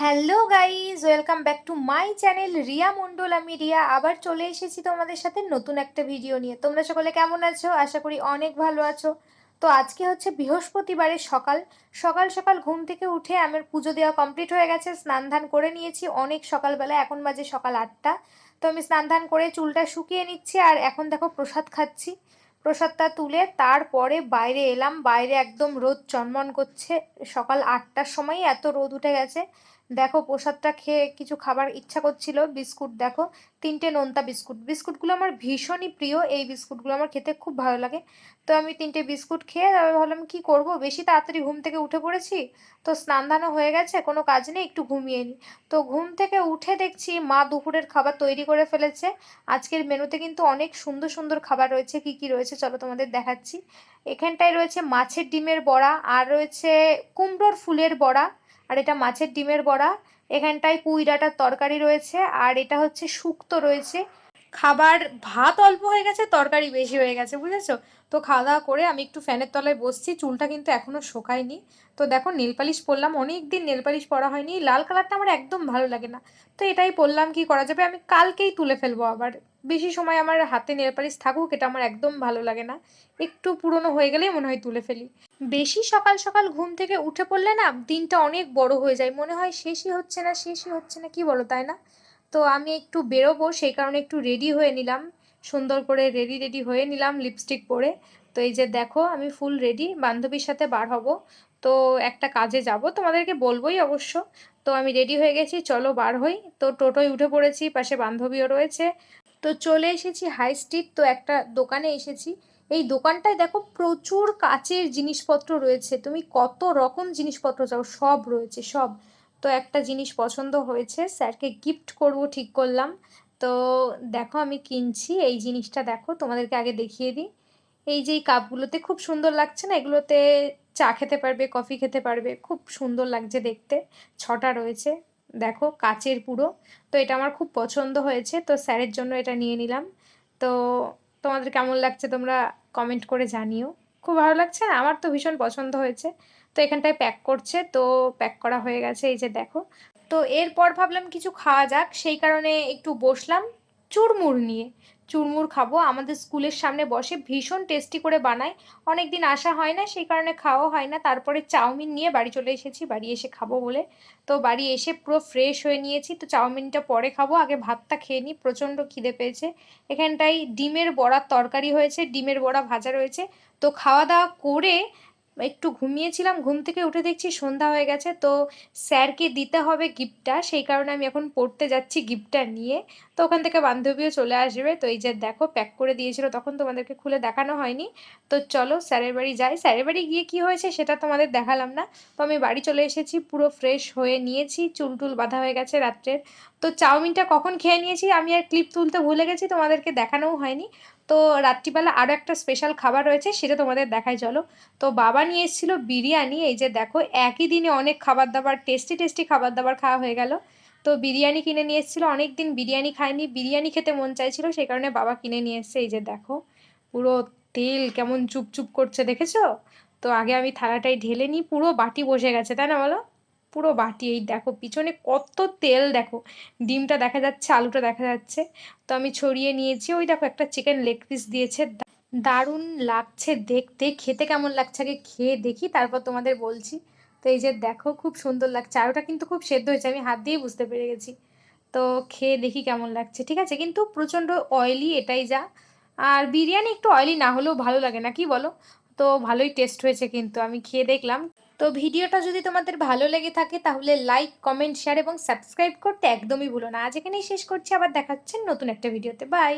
Hello guys welcome back to my channel Riya Mondal আমি রিয়া। আবার চলে এসেছি তোমাদের সাথে নতুন একটা ভিডিও নিয়ে। তোমরা সকলে কেমন আছো? আশা করি অনেক ভালো আছো। তো আজকে হচ্ছে বৃহস্পতিবারের সকাল। সকাল সকাল ঘুম থেকে উঠে আমার পুজো দেওয়া কমপ্লিট হয়ে গেছে। স্নান ধান করে নিয়েছি। অনেক সকালবেলা, এখন বাজে সকাল আটটা। তো আমি স্নান ধান করে চুলটা শুকিয়ে নিচ্ছি আর এখন দেখো প্রসাদ খাচ্ছি। প্রসাদটা তুলে তারপরে বাইরে এলাম। বাইরে একদম রোদ চনমন করছে। সকাল আটটার সময়ই এত রোদ উঠে গেছে। দেখো প্রসাদটা খেয়ে কিছু খাবার ইচ্ছা করছিল, বিস্কুট দেখো, তিনটে নোনতা বিস্কুট। বিস্কুটগুলো আমার ভীষণই প্রিয়, এই বিস্কুটগুলো আমার খেতে খুব ভালো লাগে। তো আমি তিনটে বিস্কুট খেয়ে ভাবলাম, কী করব? বেশি তাড়াতাড়ি ঘুম থেকে উঠে পড়েছি? তো স্নান ধানও হয়ে গেছে, কোনো কাজ নেই, একটু ঘুমিয়ে নিই তো ঘুম থেকে উঠে দেখছি মা দুপুরের খাবার তৈরি করে ফেলেছে। আজকের মেনুতে কিন্তু অনেক সুন্দর সুন্দর খাবার রয়েছে, কি কি রয়েছে চলো তোমাদের দেখাচ্ছি। এখানটায় রয়েছে মাছের ডিমের বড়া, আর রয়েছে কুমড়োর ফুলের বড়া। আর এটা মাছের ডিমের বড়া। এখানটায় পুঁই ডাটার তরকারি রয়েছে আর এটা হচ্ছে শুক্তো রয়েছে। খাবার ভাত অল্প হয়ে গেছে, তরকারি বেশি হয়ে গেছে, বুঝেছ? তো খাওয়া দাওয়া করে আমি একটু ফ্যানের তলায় বসছি, চুলটা কিন্তু এখনও শোকায়নি। তো দেখো নেল পালিশ পরলাম অনেক দিন নেল পালিশ পরা হয়নি, লাল কালারটা আমার একদম ভালো লাগে না। তো এটাই পরলাম, কি করা যাবে? আমি কালকেই তুলে ফেলব আবার। বেশি সময় আমার হাতে নেল পালিশ থাকুক, এটা আমার একদম ভালো লাগে না। একটু পুরনো হয়ে গেলেই মনে হয় তুলে ফেলি। বেশি সকাল সকাল ঘুম থেকে উঠে পড়লে না দিনটা অনেক বড় হয়ে যায়। মনে হয় শেষই হচ্ছে না, শেষই হচ্ছে না, কি বলো তাই না? তো আমি একটু বেরোবো, সেই কারণে একটু রেডি হয়ে নিলাম। সুন্দর করে রেডি রেডি হয়ে নিলাম লিপস্টিক পরে। তো এই যে দেখো, আমি ফুল রেডি বান্ধবীর সাথে বার হব। তো একটা কাজে যাব, তোমাদেরকে বলবোই অবশ্য। তো আমি রেডি হয়ে গেছি, চলো বার হই। তো টোটোয় উঠে পড়েছি, পাশে বান্ধবীও রয়েছে। তো চলে এসেছি হাই স্ট্রিট, তো একটা দোকানে এসেছি। এই দোকানটায় দেখো প্রচুর কাচের জিনিসপত্র রয়েছে। তুমি কত রকম জিনিসপত্র চাও, সব রয়েছে, সব। তো একটা জিনিস পছন্দ হয়েছে, স্যারকে গিফট করব, ঠিক করলাম। তো দেখো আমি কিনছি, এই জিনিসটা দেখো, তোমাদেরকে আগে দেখিয়ে দিই। এই যে এই কাপগুলোতে খুব সুন্দর লাগছে না, এগুলোতে চা খেতে পারবে, কফি খেতে পারবে, খুব সুন্দর লাগছে দেখতে, ছটা রয়েছে। দেখো, কাচের পুরো। তো এটা আমার খুব পছন্দ হয়েছে, তো স্যারের জন্য এটা নিয়ে নিলাম। তো তোমাদের কেমন লাগছে তোমরা কমেন্ট করে জানিও। খুব ভালো লাগছে আমার তো ভীষণ পছন্দ হয়েছে। তো এখানটায় প্যাক করছে, তো প্যাক করা হয়ে গেছে, এই যে দেখো। তো এরপর ভাবলাম কিছু খাওয়া যাক, সেই কারণে একটু বসলাম। চুরমুর নিয়ে। চুরমুর খাব, আমাদের স্কুলের সামনে বসে ভীষণ টেস্টি করে বানায়। অনেক দিন আসা হয় না, সেই কারণে খাওয়া হয় না। তারপরে চাউমিন নিয়ে বাড়ি চলে এসেছি, বাড়ি এসে খাব বলে। তো বাড়ি এসে পুরো ফ্রেশ হয়ে নিয়েছি, তো চাউমিনটা পরে খাব। আগে ভাতটা খেয়ে নিই, প্রচণ্ড খিদে পেয়েছে। এখানটায় ডিমের বড়ার তরকারি হয়েছে, ডিমের বড়া ভাজা রয়েছে। তো খাওয়া দাওয়া করে একটু ঘুমিয়েছিলাম, ঘুম থেকে উঠে দেখছি সন্ধ্যা হয়ে গেছে। তো স্যারকে দিতে হবে গিফটটা, সেই কারণে আমি এখন পড়তে যাচ্ছি গিফটটা নিয়ে। তো ওখান থেকে বান্ধবীও চলে আসবে। তো এই যে দেখো, প্যাক করে দিয়েছিল, তখন তোমাদেরকে খুলে দেখানো হয়নি। তো চলো স্যারের বাড়ি যাই। স্যারের বাড়ি গিয়ে কি হয়েছে সেটা তোমাদের দেখালাম না। তো আমি বাড়ি চলে এসেছি, পুরো ফ্রেশ হয়ে নিয়েছি। চুল টুল বাঁধা হয়ে গেছে রাত্রের। তো চাউমিনটা কখন খেয়ে নিয়েছি আমি আর ক্লিপ তুলতে ভুলে গেছি, তোমাদেরকে দেখানোও হয়নি। তো রাত্রিবেলা আরও একটা স্পেশাল খাবার রয়েছে, সেটা তোমাদের দেখাই, চলো। তো বাবা নিয়ে এসেছিল বিরিয়ানি, এই যে দেখো, একই দিনে অনেক খাবার দাবার টেস্টি টেস্টি খাবার দাবার খাওয়া হয়ে গেল। তো বিরিয়ানি কিনে নিয়ে এসেছিল অনেক দিন বিরিয়ানি খাইনি বিরিয়ানি খেতে মন চাইছিল, সেই কারণে বাবা কিনে নিয়ে এসছে, এই যে দেখো। পুরো তেল কেমন চুপচুপ করছে, দেখেছ? তো আগে আমি থালাটাই ঢেলে নিই, পুরো বাটি বসে গেছে, তাই না বলো? পুরো বাটি, এই দেখো, পিছনে কত তেল, দেখো, ডিমটা দেখা যাচ্ছে, আলুটা দেখা যাচ্ছে। তো আমি ছড়িয়ে নিয়েছি, ওই দেখো, একটা চিকেন লেগ পিস দিয়েছে। দারুণ লাগছে দেখতে, খেতে কেমন লাগছে আগে খেয়ে দেখি, তারপর তোমাদের বলছি। তো এই যে দেখো, খুব সুন্দর লাগছে, আর ওটা কিন্তু খুব সেদ্ধ হয়েছে, আমি হাত দিয়ে বুঝতে পেরে গেছি। তো খেয়ে দেখি কেমন লাগছে, ঠিক আছে? কিন্তু প্রচণ্ড অয়েলি এটাই যা। আর বিরিয়ানি একটু অয়েলি না হলেও ভালো লাগে, না কি বলো? তো ভালোই টেস্ট হয়েছে কিন্তু, আমি খেয়ে দেখলাম। তো ভিডিওটা যদি তোমাদের ভালো লেগে থাকে, তাহলে লাইক কমেন্ট শেয়ার এবং সাবস্ক্রাইব করতে একদমই ভুলো না। আজ এখানেই শেষ করছি, আবার দেখাচ্ছেন নতুন একটা ভিডিওতে বাই